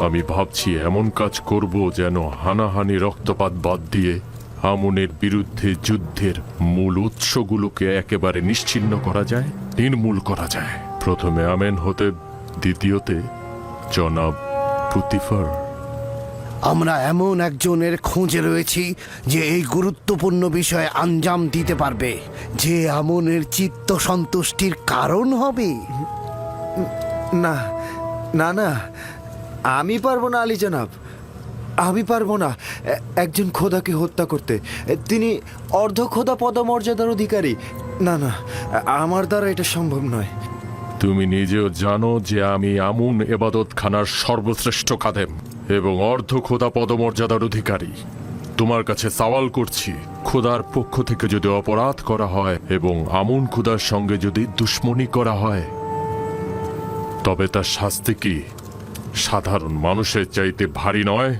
আমি ভাবছি এমন কাজ করব যেন হানাহানি রক্তপাত বাদ দিয়ে আমনের বিরুদ্ধে যুদ্ধের মূল উৎসগুলোকে একেবারে নিশ্চিহ্ন করা যায় নির্মূল করা যায়। প্রথমে আমেন হতে দ্বিতীয়তে জনাব পুতিফার। আমরা এমন একজনের খোঁজে রয়েছি যে এই গুরুত্বপূর্ণ বিষয়ে আঞ্জাম দিতে পারবে যে আমনের চিত্ত সন্তুষ্টির কারণ হবে। না না না আমি পারব না আলী জনাব। আমি পারব না। একজন খোদাকে হত্যা করতে। তিনি অর্ধ খোদা পদমর্যাদার অধিকারী। না না, আমার দ্বারা এটা সম্ভব নয়। তুমি নিজেও জানো যে আমি আমুন এবাদত খানার সর্বশ্রেষ্ঠ খাদেম এবং অর্ধ খোদা পদমর্যাদার অধিকারী। তোমার কাছে সওয়াল করছি, খোদার পক্ষ থেকে যদি অপরাধ করা হয় এবং আমুন খোদার সঙ্গে যদি দুশ্মনী করা হয়, তবে তার শাস্তি কি? সাধারণ মানুষের চাইতে ভারী নয়।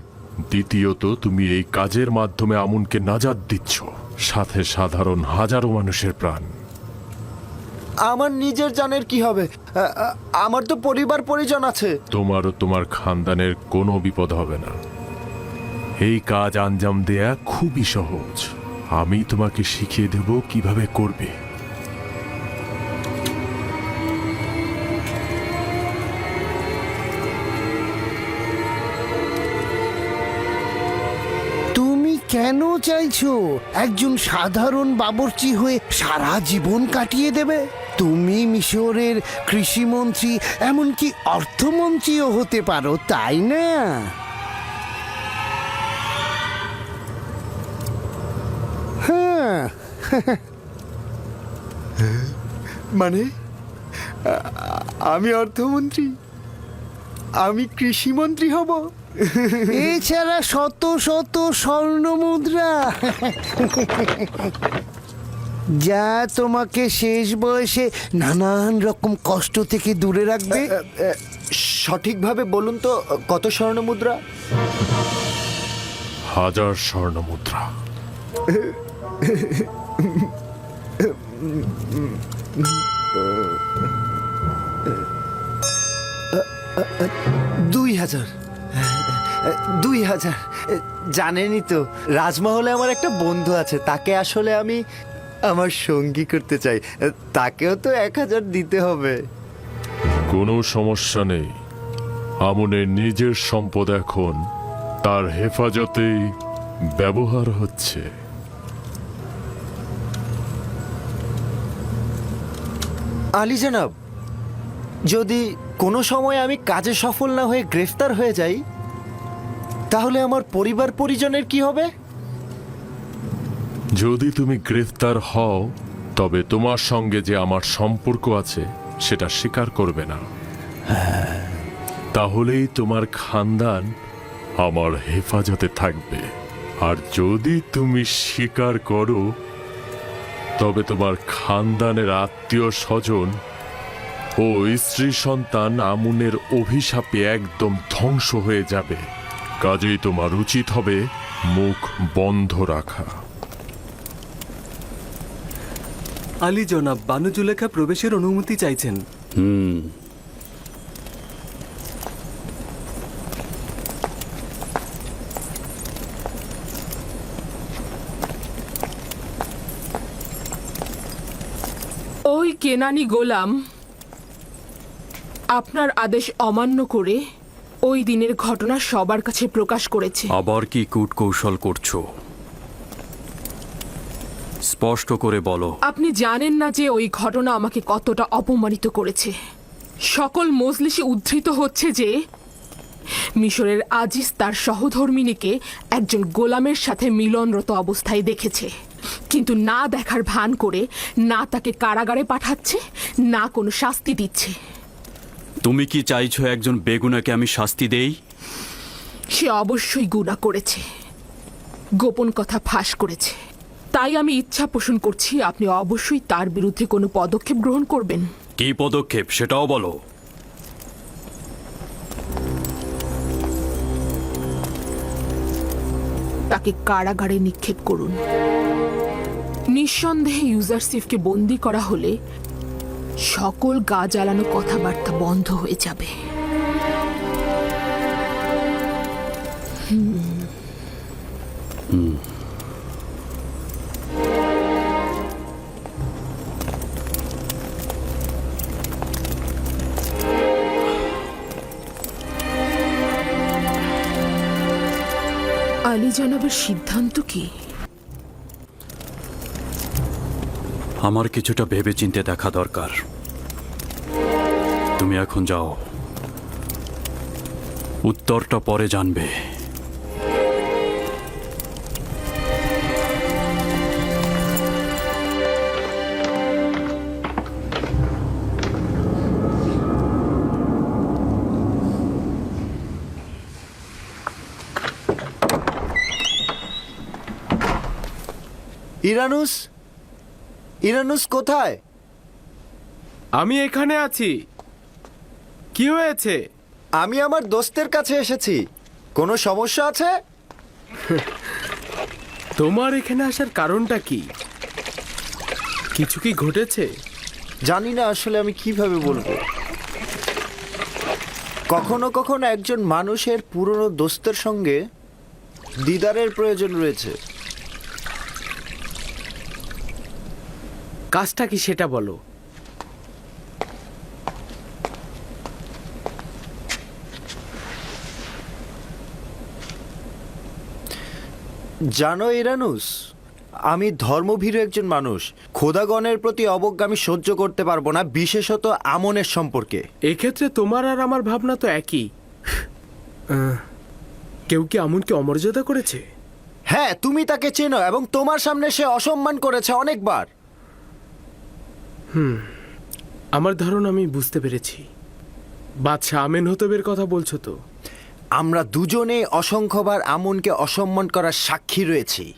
দ্বিতীয়ত তুমি এই কাজের মাধ্যমে আমুনকে নাজাদ দিচ্ছ। সাথে সাধারণ হাজারো মানুষের প্রাণ। আমার নিজের জানের কি হবে? আমার তো পরিবার পরিজন আছে। তোমার ও তোমার খানদানের কোনো বিপদ হবে না। এই কাজ আঞ্জাম দেয়া খুবই সহজ। আমি তোমাকে শিখিয়ে দেব কীভাবে করবে। কেন চাইছো? একজন সাধারণ বাবরচি হয়ে সারা জীবন কাটিয়ে দেবে? তুমি মিশরের কৃষিমন্ত্রী, এমনকি অর্থমন্ত্রীও হতে পারো, তাই না? হ্যাঁ। মানে? আমি অর্থমন্ত্রী। আমি কৃষিমন্ত্রী হব। এছাড়া শত শত স্বর্ণ মুদ্রা। যা তোমাকে শেষ বয়সে নানান রকম কষ্ট থেকে দূরে রাখবে। সঠিকভাবে বলুন তো কত স্বর্ণ মুদ্রা? হাজার স্বর্ণ মুদ্রা। দুই হাজার। দুই হাজার জানেনই তো রাজমহলে আমার একটা বন্ধু আছে তাকে আসলে আমি আমার সঙ্গী করতে চাই তাকেও তো এক হাজার দিতে হবে। কোনো সমস্যা নেই। আমনের নিজের সম্পদ এখন তার হেফাজতেই ব্যবহার হচ্ছে। আলী জানাব যদি কোনো সময় আমি কাজে সফল না হয়ে গ্রেফতার হয়ে যাই তাহলে আমার পরিবার পরিজনের কি হবে? যদি তুমি গ্রেফতার হও, তবে তোমার সঙ্গে যে আমার সম্পর্ক আছে, সেটা স্বীকার করবে না। তাহলেই তোমার খানদান আমার হেফাজতে থাকবে। আর যদি তুমি স্বীকার করো, তবে তোমার খানদানের আত্মীয় স্বজন ও স্ত্রী সন্তান আমুনের অভিশাপে একদম ধ্বংস হয়ে যাবে। কাজেই তোমার উচিত হবে মুখ বন্ধ রাখা। আলী জনাব বানু জুলেখা প্রবেশের অনুমতি চাইছেন। ওই কেনানি গোলাম আপনার আদেশ অমান্য করে ওই দিনের ঘটনা সবার কাছে প্রকাশ করেছে। আবার কি কূট কৌশল করছ? স্পষ্ট করে বলো। আপনি জানেন না যে ওই ঘটনা আমাকে কতটা অপমানিত করেছে। সকল মজলিসে উদ্ধৃত হচ্ছে যে মিশরের আজিজ তার সহধর্মিনীকে একজন গোলামের সাথে মিলনরত অবস্থায় দেখেছে। কিন্তু না দেখার ভান করে না তাকে কারাগারে পাঠাচ্ছে না কোনো শাস্তি দিচ্ছে। তুমি কি চাইছো একজন বেগুনাকে আমি শাস্তি দেই? সে অবশ্যই গুণা করেছে। গোপন কথা ফাঁস করেছে। তাই আমি ইচ্ছা পোষণ করছি আপনি অবশ্যই তার বিরুদ্ধে কোনো পদক্ষেপ গ্রহণ করবেন। কি পদক্ষেপ সেটাও বলো। তাকে কারাগারে নিক্ষেপ করুন। নিঃসন্দেহে ইউজারসিফকে বন্দি করা হলে সকল গা জ্বালানো কথাবার্তা বন্ধ হয়ে যাবে। আলী জনাবের সিদ্ধান্ত কি? আমার কিছুটা ভেবে চিনতে দেখা দরকার। তুমি এখন যাও। উত্তরটা পরে জানবে। ইরানুস ইরানুস কোথায়? আমি এখানে আছি। কি হয়েছে? আমি আমার দোস্তের কাছে এসেছি। কোনো সমস্যা আছে? তোমার এখানে আসার কারণটা কি? কিছু কি ঘটেছে? জানি না আসলে আমি কীভাবে বলব। কখনো কখনো একজন মানুষের পুরনো দোস্তের সঙ্গে দিদারের প্রয়োজন রয়েছে। কাজটা কি সেটা বলো। জানো ইরানুস আমি ধর্মভীরু একজন মানুষ। খোদাগণের প্রতি অবজ্ঞা আমি সহ্য করতে পারব না বিশেষত আমনের সম্পর্কে। এক্ষেত্রে তোমার আর আমার ভাবনা তো একই। কেউ কি আমনকে অমর্যাদা করেছে? হ্যাঁ তুমি তাকে চেনো এবং তোমার সামনে সে অসম্মান করেছে অনেকবার। আমার ধারণা আমি বুঝতে পেরেছি। বাদশাহ আমেন হতবের কথা বলছো তো? আমরা দুজনে অসংখ্যবার আমনকে অসম্মান করার সাক্ষী রয়েছি।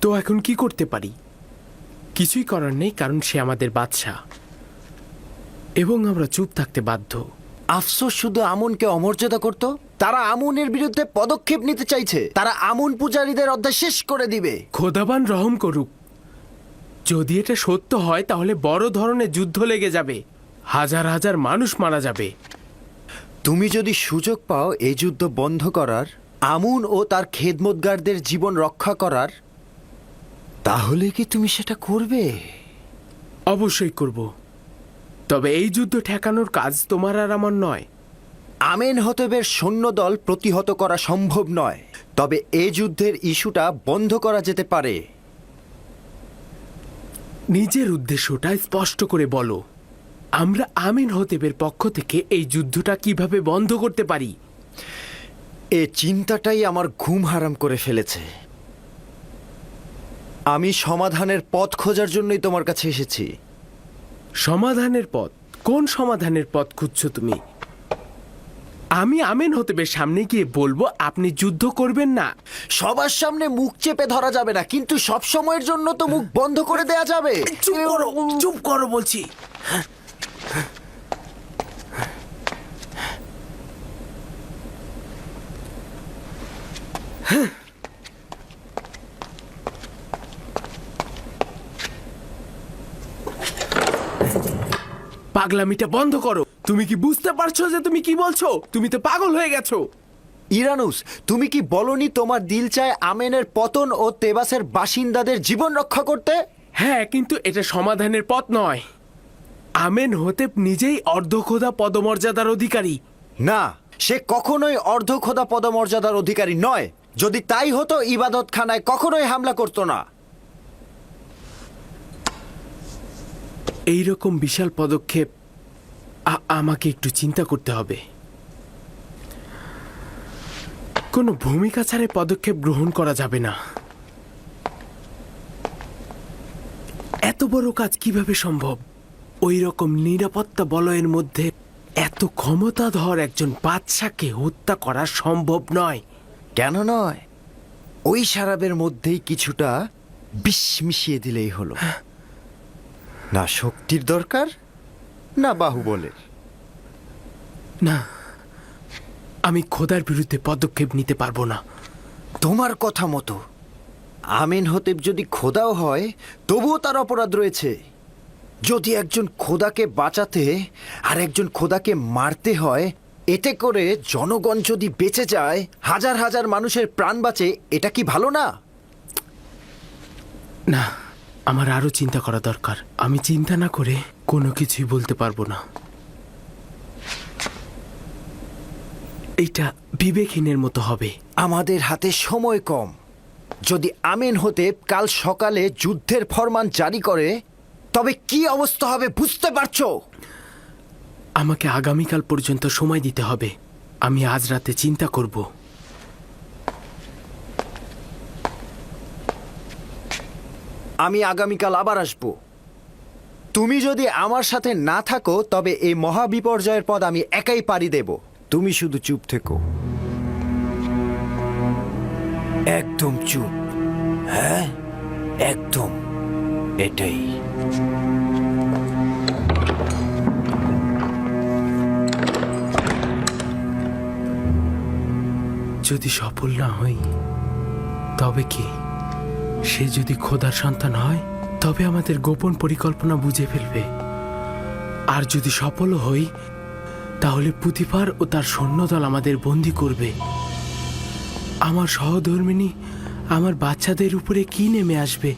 তো এখন কি করতে পারি? কিছুই করার নেই কারণ সে আমাদের বাদশাহ। এবং আমরা চুপ থাকতে বাধ্য। আফসোস শুধু আমনকে অমর্যাদা করত? তারা আমনের বিরুদ্ধে পদক্ষেপ নিতে চাইছে। তারা আমন পূজারীদের অধ্যায় শেষ করে দিবে। খোদাবান রহম করুক যদি এটা সত্য হয় তাহলে বড় ধরনের যুদ্ধ লেগে যাবে। হাজার হাজার মানুষ মারা যাবে। তুমি যদি সুযোগ পাও এই যুদ্ধ বন্ধ করার আমুন ও তার খেদমতগারদের জীবন রক্ষা করার তাহলে কি তুমি সেটা করবে? অবশ্যই করব। তবে এই যুদ্ধ ঠেকানোর কাজ তোমার আর আমার নয়। আমেন হতবের সৈন্যদল প্রতিহত করা সম্ভব নয়। তবে এ যুদ্ধের ইস্যুটা বন্ধ করা যেতে পারে। নিজের উদ্দেশ্যটা স্পষ্ট করে বলো। আমরা আমিন হতেবের পক্ষ থেকে এই যুদ্ধটা কীভাবে বন্ধ করতে পারি? এ চিন্তাটাই আমার ঘুম হারাম করে ফেলেছে। আমি সমাধানের পথ খোঁজার জন্যই তোমার কাছে এসেছি। সমাধানের পথ? কোন সমাধানের পথ খুঁজছো তুমি? আমি আমিন হতেবের সামনে গিয়ে বলব আপনি যুদ্ধ করবেন না। সবার সামনে মুখ চেপে ধরা যাবে না কিন্তু সব সময়ের জন্য তো মুখ বন্ধ করে দেয়া যাবে। চুপ করো চুপ করো বলছি। পাগলামিটা বন্ধ করো। তুমি কি বুঝতে পারছ যে তুমি কি বলছো? তুমি তো পাগল হয়ে গেছো। ইরানুস তুমি কি বলনি তোমার দিল চায় আমেনের পতন ও তেবাসের বাসিন্দাদের জীবন রক্ষা করতে? হ্যাঁ কিন্তু এটা সমাধানের পথ নয়। আমেন হতে নিজেই অর্ধখোদা পদমর্যাদার অধিকারী। না সে কখনোই অর্ধখোদা পদমর্যাদার অধিকারী নয়। যদি তাই হতো ইবাদতখানায় কখনোই হামলা করতো না। এই রকম বিশাল পদক্ষেপ আমাকে একটু চিন্তা করতে হবে। কোনো ভূমিকা ছাড়াই পদক্ষেপ গ্রহণ করা যাবে না। এত বড় কাজ কীভাবে সম্ভব? ওই রকম নিরাপত্তা বলয়ের মধ্যে এত ক্ষমতাধর একজন বাদশাকে হত্যা করা সম্ভব নয়। কেন নয়? ওই শারাবের মধ্যেই কিছুটা বিষ মিশিয়ে দিলেই হলো। না শক্তির দরকার না বাহুবলের। না আমি খোদার বিরুদ্ধে পদক্ষেপ নিতে পারব না। তোমার কথা মতো আমিন হতেব যদি খোদাও হয় তবুও তার অপরাধ রয়েছে। যদি একজন খোদাকে বাঁচাতে আর একজন খোদাকে মারতে হয় এতে করে জনগণ যদি বেঁচে যায় হাজার হাজার মানুষের প্রাণ বাঁচে এটা কি ভালো না? না। আমার আরও চিন্তা করা দরকার। আমি চিন্তা না করে কোনো কিছুই বলতে পারব না। এটা বিবেকহীনের মতো হবে। আমাদের হাতে সময় কম। যদি আমিন হতে কাল সকালে যুদ্ধের ফরমান জারি করে তবে কি অবস্থা হবে বুঝতে পারছ? আমাকে আগামীকাল পর্যন্ত সময় দিতে হবে। আমি আজ রাতে চিন্তা করব। আমি আগামীকাল আবার আসব। তুমি যদি আমার সাথে না থাকো, তবে এই মহাবিপর্যয়ের পদ আমি একাই পাড়ি দেব। তুমি শুধু চুপ থেকো। একদম চুপ। হ্যাঁ? একদম। এটাই। যদি সফল না হই, তবে কি? সে যদি খোদার সন্তান হয়, তবে আমাদের গোপন পরিকল্পনা বুঝে ফেলবে। আর যদি সফল হই, তাহলে পুতিফার ও তার সৈন্যদল আমাদের বন্দি করবে। আমার সহধর্মিনী আমার বাচ্চাদের উপরে কি নেমে আসবে?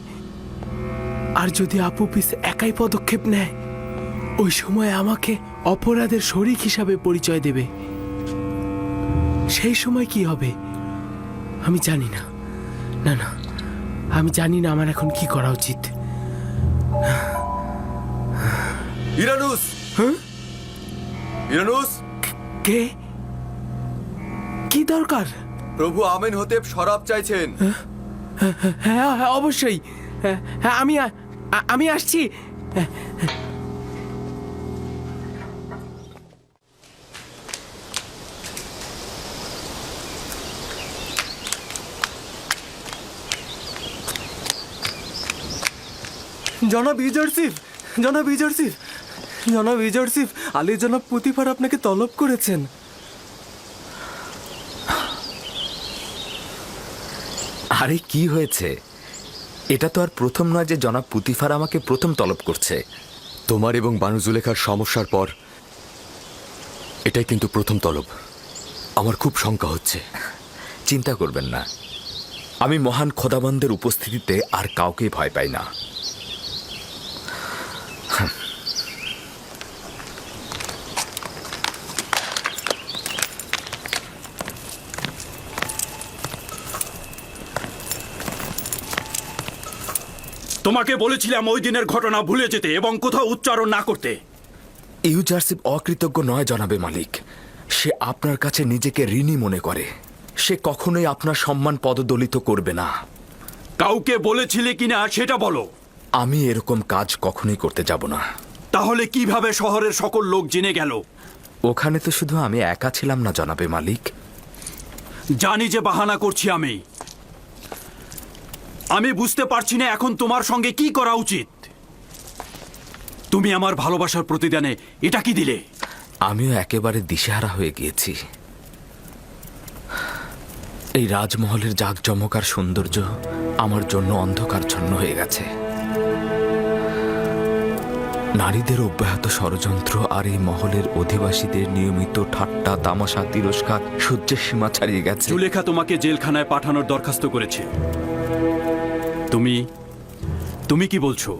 আর যদি আপু পিস একাই পদক্ষেপ নেয়, ওই সময় আমাকে অপরাধের শরিক হিসাবে পরিচয় দেবে। সেই সময় কি হবে? আমি জানি না। না না। আমি জানি না আমার এখন কি করা উচিত। ইরানুস! ইরানুস! কে? কি দরকার? প্রভু আমেন হতে শরাব চাইছেন। হ্যাঁ হ্যাঁ অবশ্যই। হ্যাঁ হ্যাঁ, আমি আ- আ- আমি আসছি। জনাব ইজরসিফ জনাব ইজরসিফ জনাব ইজরসিফ আলী জনাব পুতিফার আপনাকে তলব করেছেন। আরে কি হয়েছে? এটা তো আর প্রথম নয় যে জনাব পুতিফার আমাকে প্রথম তলব করছে। তোমার এবং বানু জুলেখার সমস্যার পর এটাই কিন্তু প্রথম তলব। আমার খুব শঙ্কা হচ্ছে। চিন্তা করবেন না। আমি মহান খোদাবন্দের উপস্থিতিতে আর কাউকে ভয় পাই না। তোমাকে বলেছিলাম ওই দিনের ঘটনা ভুলে যেতে এবং কোথাও উচ্চারণ না করতে। ইউজারশিপ অকৃতজ্ঞ নয় জনাবে মালিক। সে আপনার কাছে নিজেকে ঋণী মনে করে। সে কখনোই আপনার সম্মান পদদলিত করবে না। কাউকে বলেছিলে কিনা সেটা বলো। আমি এরকম কাজ কখনোই করতে যাব না। তাহলে কীভাবে শহরের সকল লোক জেনে গেল? ওখানে তো শুধু আমি একা ছিলাম না জনাবে মালিক। জানি যে বাহানা করছি আমি। আমি বুঝতে পারছি না এখন তোমার সঙ্গে কি করা উচিত। তুমি আমার ভালোবাসার প্রতিদানে এটা কি দিলে? আমিও একেবারে দিশেহারা হয়ে গিয়েছি। এই রাজমহলের জাঁকজমক আর সৌন্দর্য আমার জন্য অন্ধকারচ্ছন্ন হয়ে গেছে। নারীদের অব্যাহত ষড়যন্ত্র আর এই মহলের অধিবাসীদের নিয়মিত ঠাট্টা তামাশা তিরস্কার সহ্যের সীমা ছাড়িয়ে গেছে। জুলেখা তোমাকে জেলখানায় পাঠানোর দরখাস্ত করেছে। তুমি তুমি কি বলছো?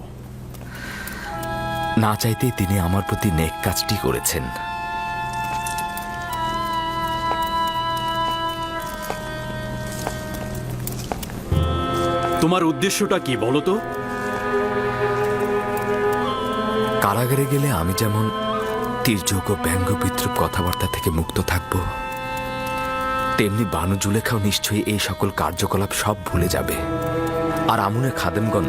না চাইতেই তিনি আমার প্রতি নেক কাজটি করেছেন। তোমার উদ্দেশ্যটা কি বলো তো? কারাগারে গেলে আমি যেমন তীর্যক ও ব্যঙ্গ বিদ্রুপ কথাবার্তা থেকে মুক্ত থাকব, তেমনি বানু জুলেখাও নিশ্চয়ই এই সকল কার্যকলাপ সব ভুলে যাবে। আর আমুনের খাদেমগণ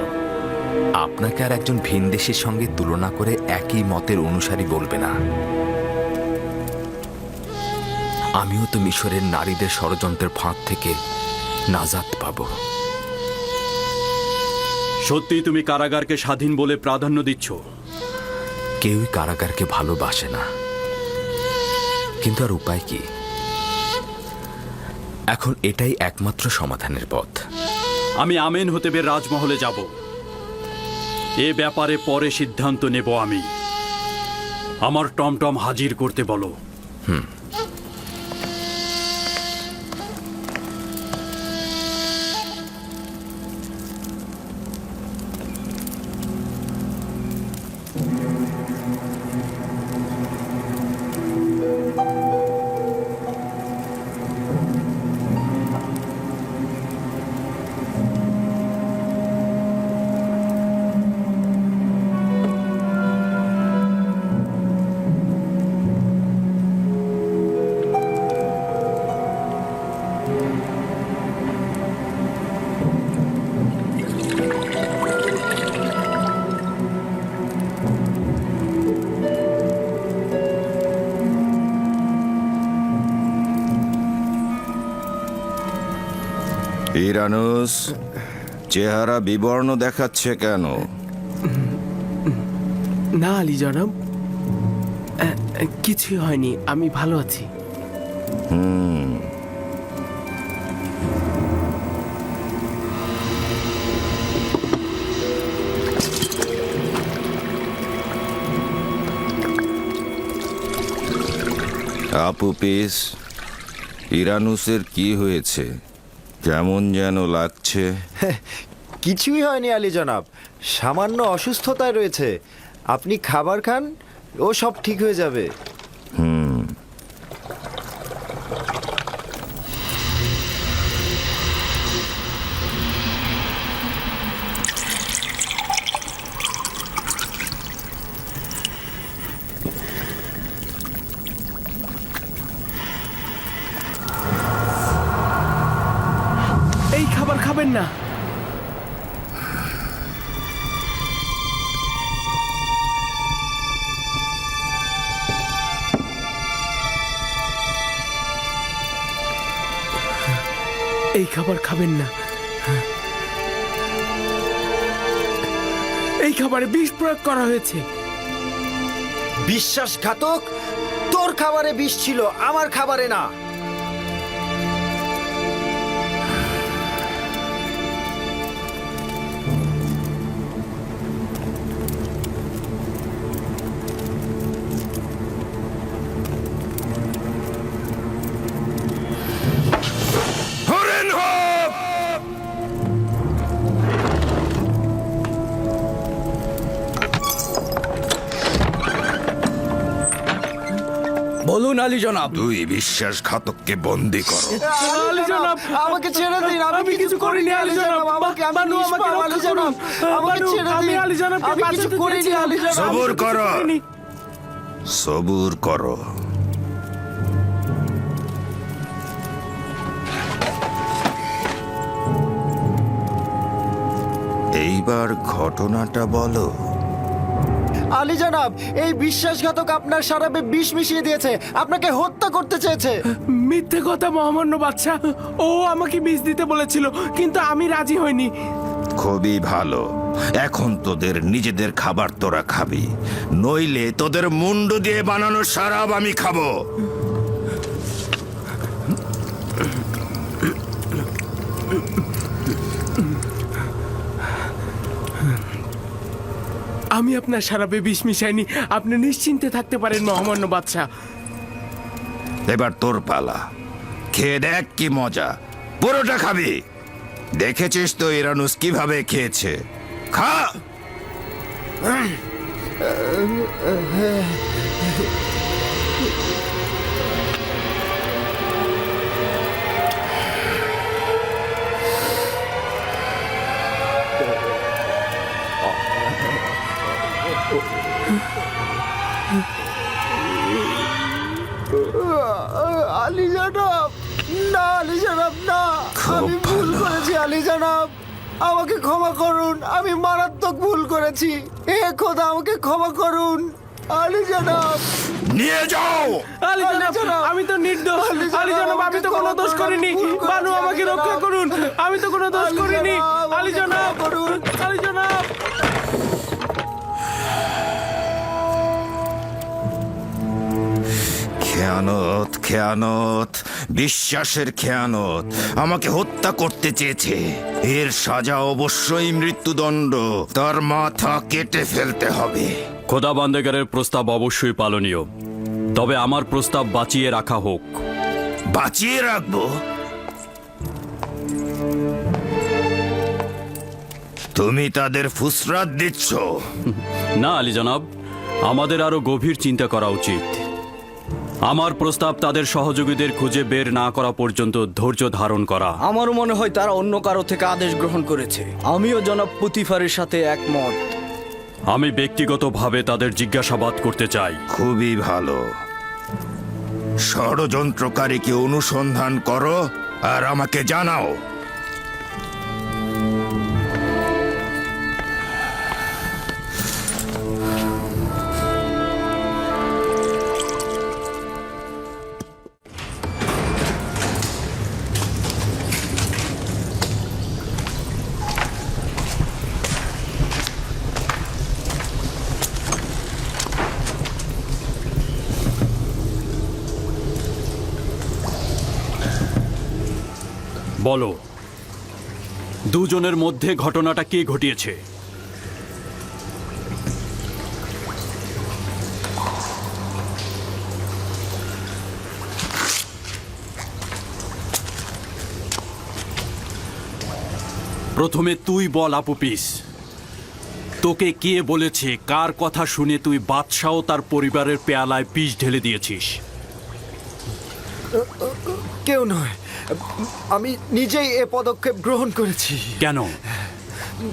আপনাকে আর একজন ভিনদেশীর সঙ্গে তুলনা করে একই মতের অনুসারী বলবে না। আমিও তো মিশরের নারীদের ষড়যন্ত্রের ফাঁক থেকে নাজাত পাব। সত্যি তুমি কারাগারকে স্বাধীন বলে প্রাধান্য দিচ্ছ? কেউই কারাগারকে ভালোবাসে না। কিন্তু আর উপায় কি? এখন এটাই একমাত্র সমাধানের পথ। আমি আমেন হতেবের রাজমহলে যাব। এ ব্যাপারে পরে সিদ্ধান্ত নেব আমি। আমার টমটম হাজির করতে বলো। ইরানুস চেহারা বিবর্ণ দেখাচ্ছে কেন? না আলী জনাব। কিছুই হয়নি আমি ভালো আছি। আপু পিস ইরানুসের কি হয়েছে? কেমন যেন লাগছে। কিছুই হয়নি আলী জনাব। সামান্য অসুস্থতায় রয়েছে। আপনি খাবার খান, ও সব ঠিক হয়ে যাবে। খাবার খাবেন না। এই খাবারে বিষ প্রয়োগ করা হয়েছে। বিশ্বাসঘাতক? তোর খাবারে বিষ ছিল, আমার খাবারে না। বলুন আলী জনাব দুই বিশ্বাসঘাতককে বন্দি করো আলী জনাব আমাকে ছেড়ে দিন আমি কিছু করিনি আলী জনাব আমাকে আমি বানু আমাকে আলী জনাব। আমাকে ছেড়ে আমি দিন। আলী জনাবকে আমি কিছু করিনি, আলী জনাব। সবুর করো। সবুর করো এইবার ঘটনাটা বলো আলী জানাব এই বিশ্বাসঘাতক আপনার সারাবে বিষ মিশিয়ে দিয়েছে আপনাকে হত্যা করতে চেয়েছে। মিথ্যে কথা মহামান্য বাচ্চা ও আমাকে বিষ দিতে বলেছিল কিন্তু আমি রাজি হইনি। খুবই ভালো। এখন তোদের নিজেদের খাবার তোরা খাবি নইলে তোদের মুন্ডু দিয়ে বানানো সারাব আমি খাব। আমি আপনার সারাবে বিষ মিশাইনি। আপনি নিশ্চিন্তে থাকতে পারেন, মহামান্য বাদশাহ। এবার তোর পালা। খেয়ে দেখ কি মজা। পুরোটা খাবি। দেখেছিস তো ইরানুস কীভাবে খেয়েছে। খা! আমাকে ক্ষমা করুন আমি মারাত্মক ভুল করেছি। এ খোদা আমাকে ক্ষমা করুন। আলী জনাব। নিয়ে যাও! আলী জনাব! আমি তো নির্দোষ। আলী জনাব, আমি তো কোনো দোষ করিনি বানু আমাকে রক্ষা করুন। আমি তো কোনো দোষ করিনি। আলী জনাব করুন। আলী জনাব। খেয়ানত খেয়ানত। বিশ্বাসের খেয়ানত। আমাকে হত্যা করতে চেয়েছে। এর সাজা অবশ্যই মৃত্যুদণ্ড। তার মাথা কেটে ফেলতে হবে। খোদা বান্দেগারের প্রস্তাব অবশ্যই পালনীয়। তবে আমার প্রস্তাব বাঁচিয়ে রাখা হোক। বাঁচিয়ে রাখব? তুমি তাদের ফুসরাত দিচ্ছ। না আলী জনাব। আমাদের আরও গভীর চিন্তা করা উচিত। আমার প্রস্তাব তাদের সহযোগীদের খুঁজে বের না করা পর্যন্ত ধৈর্য ধারণ করা। আমারও মনে হয় তারা অন্য কারও থেকে আদেশ গ্রহণ করেছে। আমিও জনাব পুতিফারের সাথে একমত। আমি ব্যক্তিগতভাবে তাদের জিজ্ঞাসাবাদ করতে চাই। খুবই ভালো। ষড়যন্ত্রকারীকে অনুসন্ধান করো আর আমাকে জানাও। বলো, দুজনের মধ্যে ঘটনাটা কে ঘটিয়েছে? প্রথমে তুই বল আপুপিস তোকে কে বলেছে, কার কথা শুনে তুই বাদশাহ তার পরিবারের পেয়ালায় বিষ ঢেলে দিয়েছিস? কেউ নয়। আমি নিজেই এ পদক্ষেপ গ্রহণ করেছি। কেন?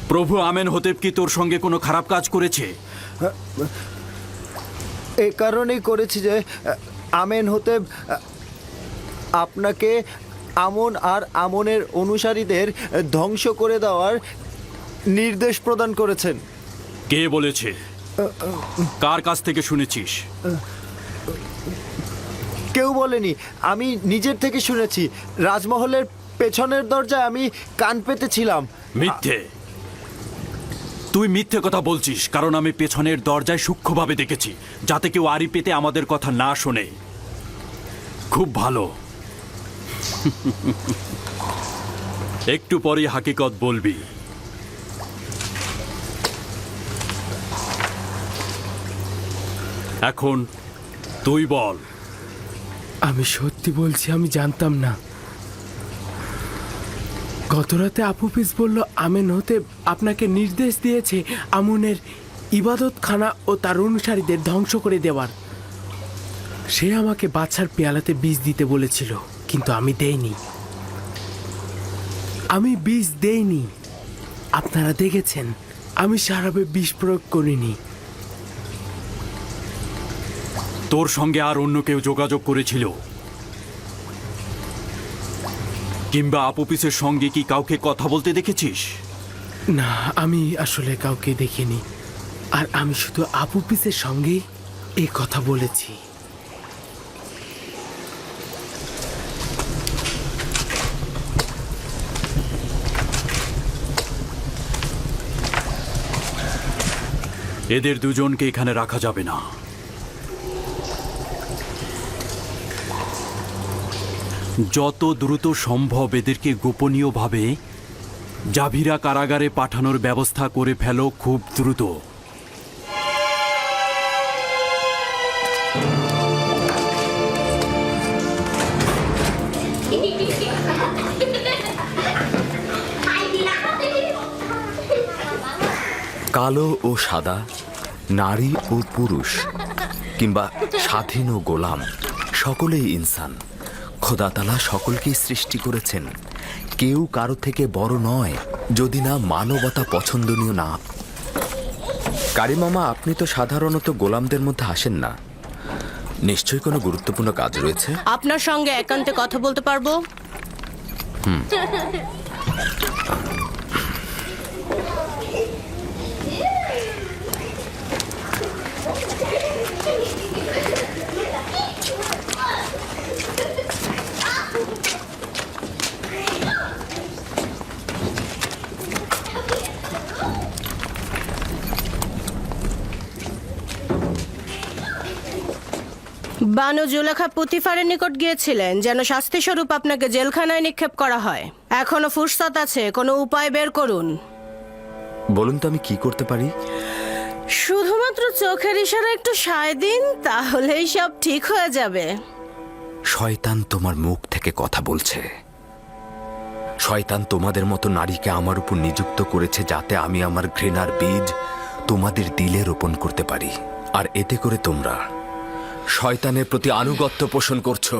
প্রভু আমেন হতেব কি তোর সঙ্গে কোনো খারাপ কাজ করেছে? এ কারণেই করেছি যে আমেন হতে আহ, আপনাকে আমন আর আমনের অনুসারীদের ধ্বংস করে দেওয়ার নির্দেশ প্রদান করেছেন। কে বলেছে? কার কাছ থেকে শুনেছিস? কেউ বলেনি। আমি নিজের থেকে শুনেছি, রাজমহলের পেছনের দরজায় আমি কান পেতেছিলাম। মিথ্যে। তুই মিথ্যে কথা বলছিস, কারণ আমি পেছনের দরজায় সূক্ষ্মভাবে দেখেছি, যাতে কেউ আড়ি পেতে আমাদের কথা না শোনে। খুব ভালো। একটু পরেই হাকিকত বলবি। এখন তুই বল। আমি সত্যি বলছি, আমি জানতাম না। গতরাতে আপুপিস বলল, আমেন হতে আপনাকে নির্দেশ দিয়েছে আমুনের ইবাদতখানা ও তার অনুসারীদের ধ্বংস করে দেওয়ার। সে আমাকে বাচ্চার পেয়ালাতে বীজ দিতে বলেছিল, কিন্তু আমি দেইনি। আমি বীজ দেইনি। আপনারা দেখেছেন, আমি সারাবে বিষ প্রয়োগ করিনি। তোর সঙ্গে আর অন্য কেউ যোগাযোগ করেছিল। কিংবা আপুপিসের সঙ্গে কি কাউকে কথা বলতে দেখেছিস? না আমি আসলে কাউকে দেখিনি। আর আমি শুধু আপু পিসের সঙ্গে এই কথা বলেছি। এদের দুজনকে এখানে রাখা যাবে না। যত দ্রুত সম্ভব এদেরকে গোপনীয়ভাবে জাভিরা কারাগারে পাঠানোর ব্যবস্থা করে ফেলো খুব দ্রুত। কালো ও সাদা, নারী ও পুরুষ, কিংবা স্বাধীন ও গোলাম, সকলেই ইনসান। খোদাতালা সকলকেই সৃষ্টি করেছেন। কেউ কারও থেকে বড় নয় যদি না মানবতা পছন্দনীয় না। কারি মামা আপনি তো সাধারণত গোলামদের মধ্যে আসেন না। নিশ্চয়ই কোনো গুরুত্বপূর্ণ কাজ রয়েছে? আপনার সঙ্গে একান্তে কথা বলতে পারব? বানু জুলেখা পুতিফারের নিকট গিয়েছিলেন যেন শাস্তিস্বরূপ আপনাকে জেলখানায় নিক্ষেপ করা হয়। এখনও ফুরসত আছে কোনো উপায় বের করুন। বলুন তো আমি কি করতে পারি? শুধুমাত্র চোখের ইশারা একটু সায় দিন তাহলেই সব ঠিক হয়ে যাবে। শয়তান তোমার মুখ থেকে কথা বলছে। শয়তান তোমাদের মতো নারীকে আমার উপর নিযুক্ত করেছে যাতে আমি আমার ঘৃণার বীজ তোমাদের দিলে রোপণ করতে পারি। আর এতে করে তোমরা শয়তানের প্রতি আনুগত্য পোষণ করছ।